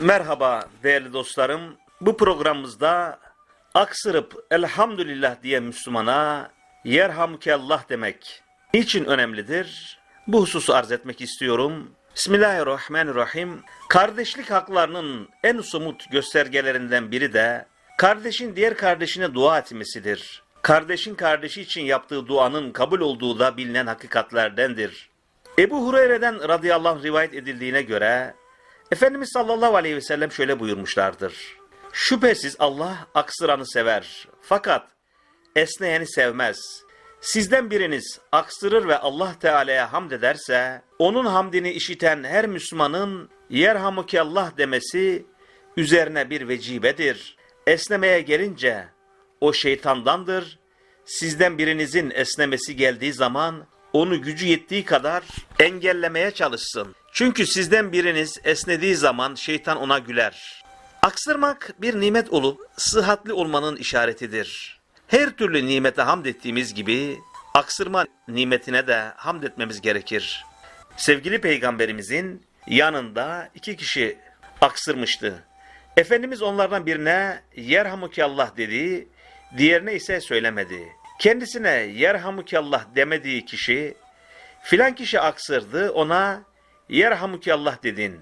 Merhaba değerli dostlarım. Bu programımızda aksırıp elhamdülillah diye Müslümana yerhamükellah demek niçin önemlidir? Bu hususu arz etmek istiyorum. Bismillahirrahmanirrahim. Kardeşlik haklarının en somut göstergelerinden biri de kardeşin diğer kardeşine dua etmesidir. Kardeşin kardeşi için yaptığı duanın kabul olduğu da bilinen hakikatlerdendir. Ebu Hureyre'den radıyallahu anh rivayet edildiğine göre Efendimiz sallallahu aleyhi ve sellem şöyle buyurmuşlardır. Şüphesiz Allah aksıranı sever. Fakat esneyeni sevmez. Sizden biriniz aksırır ve Allah Teala'ya hamd ederse, onun hamdini işiten her Müslümanın yerhamukallah demesi üzerine bir vecibedir. Esnemeye gelince o şeytandandır. Sizden birinizin esnemesi geldiği zaman onu gücü yettiği kadar engellemeye çalışsın. Çünkü sizden biriniz esnediği zaman şeytan ona güler. Aksırmak bir nimet olup sıhhatli olmanın işaretidir. Her türlü nimete hamd ettiğimiz gibi aksırma nimetine de hamd etmemiz gerekir. Sevgili peygamberimizin yanında iki kişi aksırmıştı. Efendimiz onlardan birine yerhamukallah dedi, diğerine ise söylemedi. Kendisine yerhamukallah demediği kişi filan kişi aksırdı ona yerhamukallah dedin.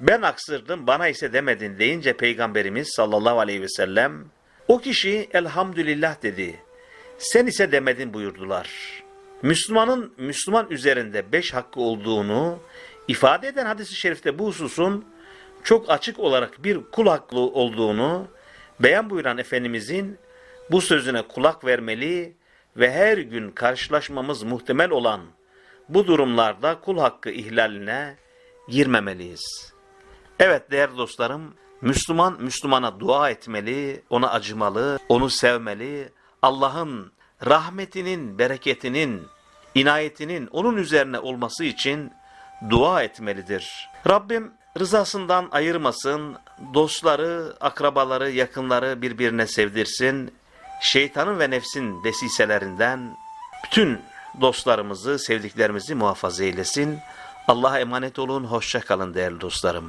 Ben aksırdım bana ise demedin deyince Peygamberimiz sallallahu aleyhi ve sellem o kişi elhamdülillah dedi. Sen ise demedin buyurdular. Müslümanın Müslüman üzerinde beş hakkı olduğunu ifade eden hadis-i şerifte bu hususun çok açık olarak bir kul hakkı olduğunu beyan buyuran Efendimizin bu sözüne kulak vermeli ve her gün karşılaşmamız muhtemel olan bu durumlarda kul hakkı ihlaline girmemeliyiz. Evet değerli dostlarım, Müslüman Müslümana dua etmeli, ona acımalı, onu sevmeli, Allah'ın rahmetinin, bereketinin, inayetinin onun üzerine olması için dua etmelidir. Rabbim rızasından ayırmasın, dostları, akrabaları, yakınları birbirine sevdirsin, şeytanın ve nefsin desiselerinden bütün dostlarımızı, sevdiklerimizi muhafaza eylesin. Allah'a emanet olun, hoşça kalın değerli dostlarım.